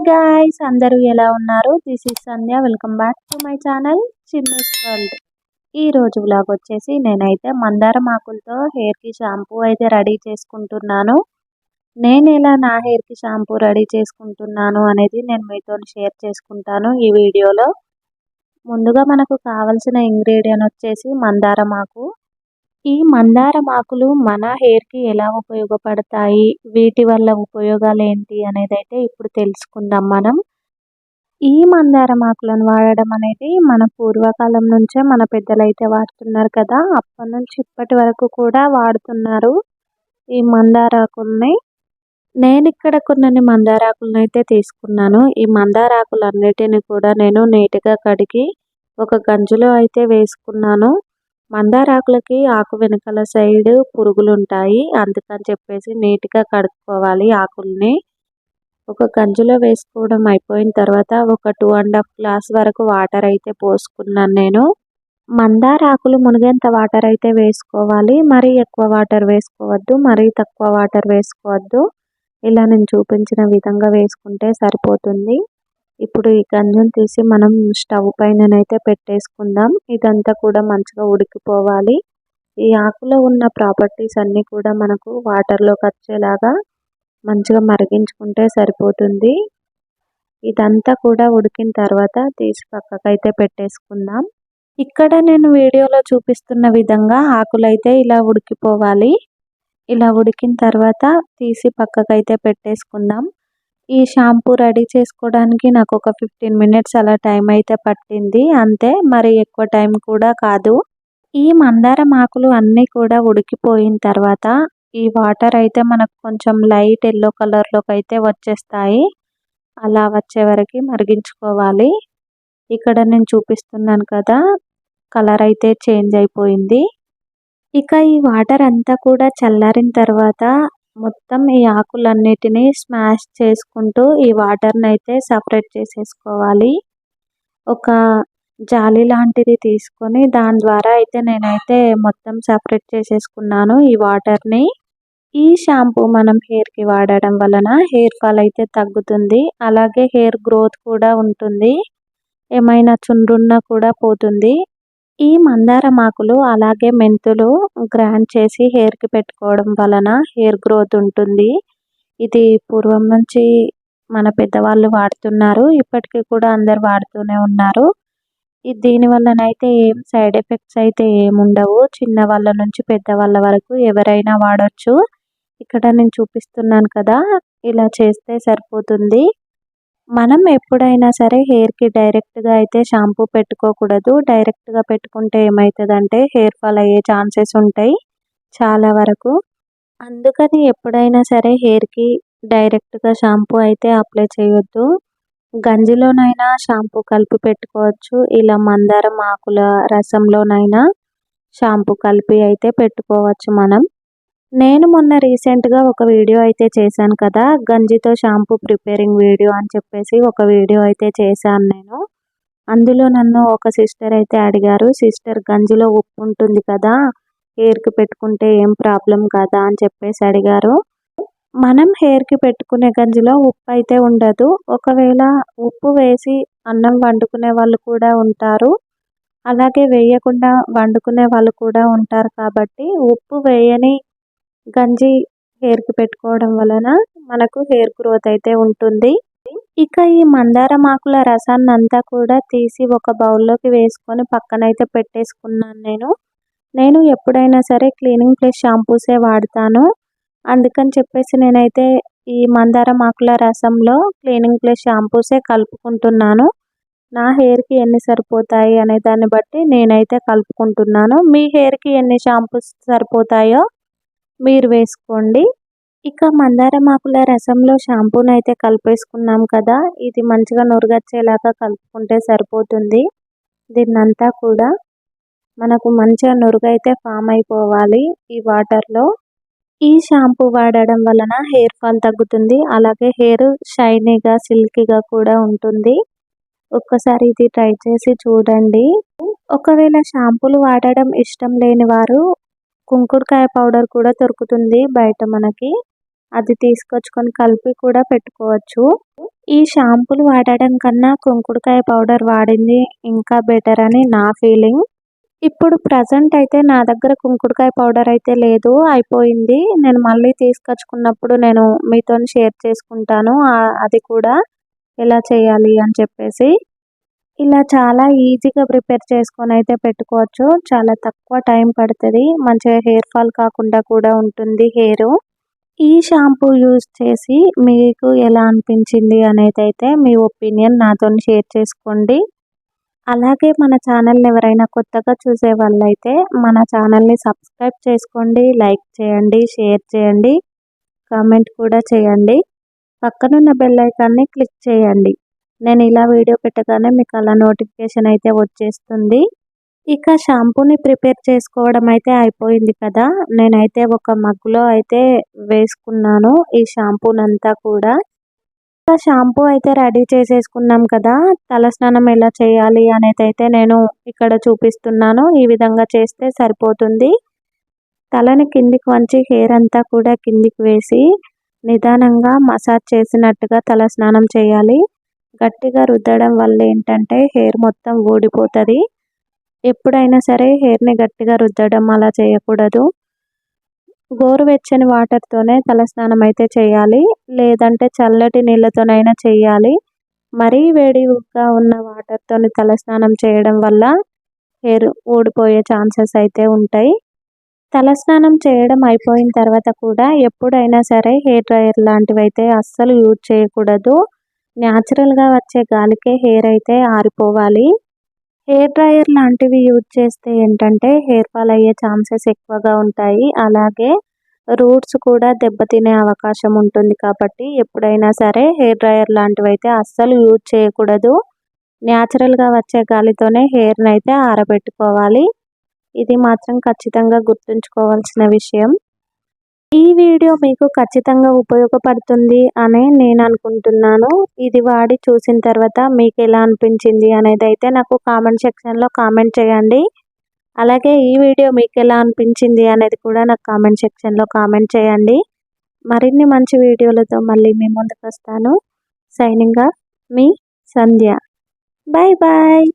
Hi guys అందరూ ఎలా ఉన్నారు? This is Sandhya welcome back to my channel Chinnas world ఈ రోజు వ్లాగ్ వచ్చేసి నేనైతే మందారం ఆకులతో హెయిర్కి షాంపూ అయితే రెడీ చేసుకుంటున్నాను. నేను ఎలా నా హెయిర్కి షాంపూ రెడీ చేసుకుంటున్నాను అనేది నేను మీతో షేర్ చేసుకుంటాను ఈ వీడియోలో ముందుగా మనకు కావలసిన ఇంగ్రీడియంట్ వచ్చేసి మందారం ఆకు ఈ మందారం ఆకులు మన హెయిర్కి ఎలా ఉపయోగపడతాయి? వీటి వల్ల ఉపయోగాలు ఏంటి అనేది అయితే ఇప్పుడు తెలుసుకుందాం మనం. ఈ మందారం ఆకులను వాడడం అనేది మన పూర్వకాలం నుంచే మన పెద్దలు అయితే వాడుతున్నారు కదా అప్పటి నుంచి ఇప్పటి వరకు కూడా వాడుతున్నారు ఈ మందార ఆకుల్ని. నేను ఇక్కడ కొన్ని మందార ఆకులను అయితే తీసుకున్నాను. ఈ మందార ఆకులన్నిటిని కూడా నేను నీట్గా కడిగి ఒక గంజులో అయితే వేసుకున్నాను. మందారాకులకి ఆకు వెనకాల సైడ్ పురుగులు ఉంటాయి అందుకని చెప్పేసి నీట్గా కడుక్కోవాలి ఆకుల్ని. ఒక గంజులో వేసుకోవడం అయిపోయిన తర్వాత ఒక టూ అండ్ హాఫ్ గ్లాస్ వరకు వాటర్ అయితే పోసుకున్నాను నేను. మందార ఆకులు మునిగేంత వాటర్ అయితే వేసుకోవాలి. మరీ ఎక్కువ వాటర్ వేసుకోవద్దు మరీ తక్కువ వాటర్ వేసుకోవద్దు. ఇలా నేను చూపించిన విధంగా వేసుకుంటే సరిపోతుంది. ఇప్పుడు ఈ గంజం తీసి మనం స్టవ్ పైననైతే పెట్టేసుకుందాం. ఇదంతా కూడా మంచిగా ఉడికిపోవాలి. ఈ ఆకులో ఉన్న ప్రాపర్టీస్ అన్నీ కూడా మనకు వాటర్లోకి వచ్చేలాగా మంచిగా మరిగించుకుంటే సరిపోతుంది. ఇదంతా కూడా ఉడికిన తర్వాత తీసి పక్కకైతే పెట్టేసుకుందాం. ఇక్కడ నేను వీడియోలో చూపిస్తున్న విధంగా ఆకులైతే ఇలా ఉడికిపోవాలి. ఇలా ఉడికిన తర్వాత తీసి పక్కకైతే పెట్టేసుకుందాం. ఈ షాంపూ రెడీ చేసుకోవడానికి నాకు ఒక ఫిఫ్టీన్ మినిట్స్ అలా టైం అయితే పట్టింది. అంతే మరి ఎక్కువ టైం కూడా కాదు. ఈ మందారం ఆకులు అన్నీ కూడా ఉడికిపోయిన తర్వాత ఈ వాటర్ అయితే మనకు కొంచెం లైట్ ఎల్లో కలర్లోకి అయితే వచ్చేస్తాయి. అలా వచ్చే వరకు మరిగించుకోవాలి. ఇక్కడ నేను చూపిస్తున్నాను కదా కలర్ అయితే చేంజ్ అయిపోయింది. ఇక ఈ వాటర్ అంతా కూడా చల్లారిన తర్వాత మొత్తం ఈ ఆకులన్నిటిని స్మాష్ చేసుకుంటూ ఈ వాటర్ని అయితే సపరేట్ చేసేసుకోవాలి. ఒక జాలి లాంటిది తీసుకొని దాని ద్వారా అయితే నేనైతే మొత్తం సపరేట్ చేసేసుకున్నాను ఈ వాటర్ని. ఈ షాంపూ మనం హెయిర్కి వాడడం వలన హెయిర్ ఫాల్ అయితే తగ్గుతుంది. అలాగే హెయిర్ గ్రోత్ కూడా ఉంటుంది. ఏమైనా చుండ్రున్న కూడా పోతుంది. ఈ మందారమాకులు అలాగే మెంతులు గ్రైండ్ చేసి హెయిర్కి పెట్టుకోవడం వలన హెయిర్ గ్రోత్ ఉంటుంది. ఇది పూర్వం నుంచి మన పెద్దవాళ్ళు వాడుతున్నారు. ఇప్పటికీ కూడా అందరు వాడుతూనే ఉన్నారు. దీని వల్లనైతే ఏం సైడ్ ఎఫెక్ట్స్ అయితే ఏముండవు చిన్న వాళ్ళ నుంచి పెద్దవాళ్ళ వరకు ఎవరైనా వాడచ్చు. ఇక్కడ నేను చూపిస్తున్నాను కదా ఇలా చేస్తే సరిపోతుంది. మనం ఎప్పుడైనా సరే హెయిర్కి డైరెక్ట్గా అయితే షాంపూ పెట్టుకోకూడదు. డైరెక్ట్గా పెట్టుకుంటే ఏమవుతుందంటే హెయిర్ ఫాల్ అయ్యే ఛాన్సెస్ ఉంటాయి చాలా వరకు. అందుకని ఎప్పుడైనా సరే హెయిర్కి డైరెక్ట్గా షాంపూ అయితే అప్లై చేయొద్దు. గంజిలోనైనా షాంపూ కలిపి పెట్టుకోవచ్చు. ఇలా మందారం ఆకుల రసంలోనైనా షాంపూ కలిపి అయితే పెట్టుకోవచ్చు మనం. నేను మొన్న రీసెంట్గా ఒక వీడియో అయితే చేశాను కదా గంజితో షాంపూ ప్రిపేరింగ్ వీడియో అని చెప్పేసి ఒక వీడియో అయితే చేశాను నేను. అందులో నన్ను ఒక సిస్టర్ అయితే అడిగారు సిస్టర్ గంజిలో ఉప్పు ఉంటుంది కదా హెయిర్కి పెట్టుకుంటే ఏం ప్రాబ్లం కదా? అని చెప్పేసి అడిగారు. మనం హెయిర్కి పెట్టుకునే గంజిలో ఉప్పు అయితే ఉండదు. ఒకవేళ ఉప్పు వేసి అన్నం వండుకునే వాళ్ళు కూడా ఉంటారు. అలాగే వేయకుండా వండుకునే వాళ్ళు కూడా ఉంటారు కాబట్టి ఉప్పు వేయని గంజి హెయిర్కి పెట్టుకోవడం వలన మనకు హెయిర్ గ్రోత్ అయితే ఉంటుంది. ఇక ఈ మందారం ఆకుల రసాన్ని అంతా కూడా తీసి ఒక బౌల్లోకి వేసుకొని పక్కనైతే పెట్టేసుకున్నాను నేను. నేను ఎప్పుడైనా సరే క్లీనింగ్ ప్లస్ షాంపూసే వాడతాను. అందుకని చెప్పేసి నేనైతే ఈ మందారం ఆకుల రసంలో క్లీనింగ్ ప్లస్ షాంపూసే కలుపుకుంటున్నాను. నా హెయిర్కి ఎన్ని సరిపోతాయి అనే దాన్ని బట్టి నేనైతే కలుపుకుంటున్నాను. మీ హెయిర్కి ఎన్ని షాంపూస్ సరిపోతాయో మీరు వేసుకోండి. ఇక మందారం ఆకుల రసంలో షాంపూని అయితే కలిపేసుకున్నాం కదా. ఇది మంచిగా నురగచ్చేలాగా కలుపుకుంటే సరిపోతుంది. దీన్నంతా కూడా మనకు మంచిగా నురుగైతే ఫామ్ అయిపోవాలి ఈ వాటర్లో. ఈ షాంపూ వాడడం వలన హెయిర్ ఫాల్ తగ్గుతుంది. అలాగే హెయిర్ షైనీగా సిల్కీగా కూడా ఉంటుంది. ఒక్కసారి ఇది ట్రై చేసి చూడండి. ఒకవేళ షాంపూలు వాడడం ఇష్టం లేని వారు కుంకుడుకాయ పౌడర్ కూడా దొరుకుతుంది బయట మనకి. అది తీసుకొచ్చుకొని కలిపి కూడా పెట్టుకోవచ్చు. ఈ షాంపూలు వాడడం కన్నా కుంకుడుకాయ పౌడర్ వాడింది ఇంకా బెటర్ అని నా ఫీలింగ్. ఇప్పుడు ప్రజెంట్ అయితే నా దగ్గర కుంకుడుకాయ పౌడర్ అయితే లేదు అయిపోయింది. నేను మళ్ళీ తీసుకొచ్చుకున్నప్పుడు నేను మీతో షేర్ చేసుకుంటాను అది కూడా ఎలా చేయాలి అని చెప్పేసి. ఇలా చాలా ఈజీగా ప్రిపేర్ చేసుకొని అయితే పెట్టుకోవచ్చు. చాలా తక్కువ టైం పడుతుంది. మంచిగా హెయిర్ ఫాల్ కాకుండా కూడా ఉంటుంది హెయిర్ ఈ షాంపూ యూజ్ చేసి మీకు ఎలా అనిపించింది అనేది అయితే మీ ఒపీనియన్ నాతో షేర్ చేసుకోండి. అలాగే మన ఛానల్ని ఎవరైనా కొత్తగా చూసే వాళ్ళైతే మన ఛానల్ని సబ్స్క్రైబ్ చేసుకోండి. లైక్ చేయండి షేర్ చేయండి కామెంట్ కూడా చేయండి. పక్కనున్న బెల్ ఐకాన్ని క్లిక్ చేయండి. నేను ఇలా వీడియో పెట్టగానే మీకు అలా నోటిఫికేషన్ అయితే వచ్చేస్తుంది. ఇక షాంపూని ప్రిపేర్ చేసుకోవడం అయితే అయిపోయింది కదా. నేనైతే ఒక మగ్గులో అయితే వేసుకున్నాను ఈ షాంపూనంతా కూడా. షాంపూ అయితే రెడీ చేసేసుకున్నాం కదా. తలస్నానం ఎలా చేయాలి అనేది అయితే నేను ఇక్కడ చూపిస్తున్నాను. ఈ విధంగా చేస్తే సరిపోతుంది. తలని కిందికి వంచి హెయిర్ అంతా కూడా కిందికి వేసి నిదానంగా మసాజ్ చేసినట్టుగా తల స్నానం చేయాలి. గట్టిగా రుద్దడం వల్ల ఏంటంటే హెయిర్ మొత్తం ఊడిపోతుంది. ఎప్పుడైనా సరే హెయిర్ని గట్టిగా రుద్దడం అలా చేయకూడదు. గోరువెచ్చని వాటర్తోనే తలస్నానం అయితే చేయాలి. లేదంటే చల్లటి నీళ్ళతోనైనా చేయాలి. మరీ వేడిగా ఉన్న వాటర్తోని తలస్నానం చేయడం వల్ల హెయిర్ ఊడిపోయే ఛాన్సెస్ అయితే ఉంటాయి. తలస్నానం చేయడం అయిపోయిన తర్వాత కూడా ఎప్పుడైనా సరే హెయిర్ డ్రైయర్ లాంటివి అయితే అస్సలు యూజ్ చేయకూడదు. న్యాచురల్గా వచ్చే గాలికే హెయిర్ అయితే ఆరిపోవాలి. హెయిర్ డ్రయర్ లాంటివి యూజ్ చేస్తే ఏంటంటే హెయిర్ ఫాల్ అయ్యే ఛాన్సెస్ ఎక్కువగా ఉంటాయి. అలాగే రూట్స్ కూడా దెబ్బతినే అవకాశం ఉంటుంది కాబట్టి ఎప్పుడైనా సరే హెయిర్ డ్రయర్ లాంటివి అయితే అస్సలు యూజ్ చేయకూడదు. న్యాచురల్గా వచ్చే గాలితోనే హెయిర్ని అయితే ఆరబెట్టుకోవాలి. ఇది మాత్రం ఖచ్చితంగా గుర్తుంచుకోవాల్సిన విషయం. ఈ వీడియో మీకు ఖచ్చితంగా ఉపయోగపడుతుంది అని నేను అనుకుంటున్నాను. ఇది వాడి చూసిన తర్వాత మీకు ఎలా అనిపించింది అనేది అయితే నాకు కామెంట్ సెక్షన్లో కామెంట్ చేయండి. అలాగే ఈ వీడియో మీకు ఎలా అనిపించింది అనేది కూడా నాకు కామెంట్ సెక్షన్లో కామెంట్ చేయండి. మరిన్ని మంచి వీడియోలతో మళ్ళీ మీ ముందుకు వస్తాను. సైనింగ్గా మీ సంధ్య. Bye bye